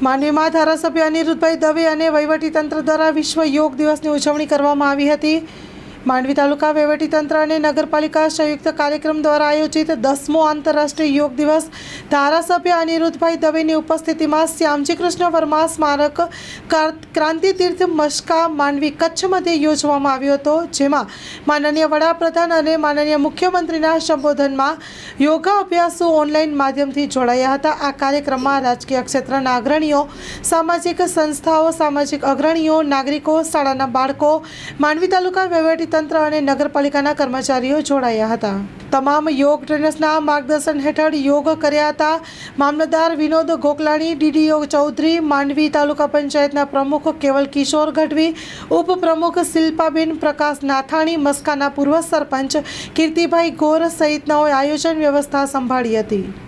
માંડવીમાં ધારાસભ્ય અનિરુદ્ધભાઈ દવે અને વહીવટીતંત્ર દ્વારા વિશ્વ યોગ દિવસની ઉજવણી કરવામાં આવી હતી. માંડવી તાલુકા વહીવટીતંત્ર અને નગરપાલિકા સંયુક્ત કાર્યક્રમ દ્વારા આયોજિત દસમો આંતરરાષ્ટ્રીય યોગ દિવસ ધારાસભ્ય અનિરુદ્ધભાઈ દવેની ઉપસ્થિતિમાં શ્યામજી કૃષ્ણ વર્મા સ્મારક કાર- ક્રાંતિ તીર્થ મસ્કા માંડવી કચ્છ મધ્યે યોજવામાં આવ્યો હતો, જેમાં માનનીય વડાપ્રધાન અને માનનીય મુખ્યમંત્રીના સંબોધનમાં યોગા અભ્યાસો ઓનલાઈન માધ્યમથી જોડાયા હતા. આ કાર્યક્રમમાં રાજકીય ક્ષેત્રના અગ્રણીઓ, સામાજિક સંસ્થાઓ, સામાજિક અગ્રણીઓ, નાગરિકો, શાળાના બાળકો, માંડવી તાલુકા વહીવટીતંત્ર અને નગરપાલિકાના કર્મચારીઓ જોડાયા હતા. તમામ યોગ ટ્રેનર્સના માર્ગદર્શન હેઠળ યોગ કર્યા હતા. મામલતદાર વિનોદ ગોકલાણી, ડીડીઓ ચૌધરી, માંડવી તાલુકા પંચાયતના પ્રમુખ કેવલ કિશોર ગઢવી, ઉપપ્રમુખ શિલ્પાબેન પ્રકાશ નાથાણી, મસ્કાના પૂર્વ સરપંચ કીર્તિભાઈ ગોર સહિતનાઓએ આયોજન વ્યવસ્થા સંભાળી હતી.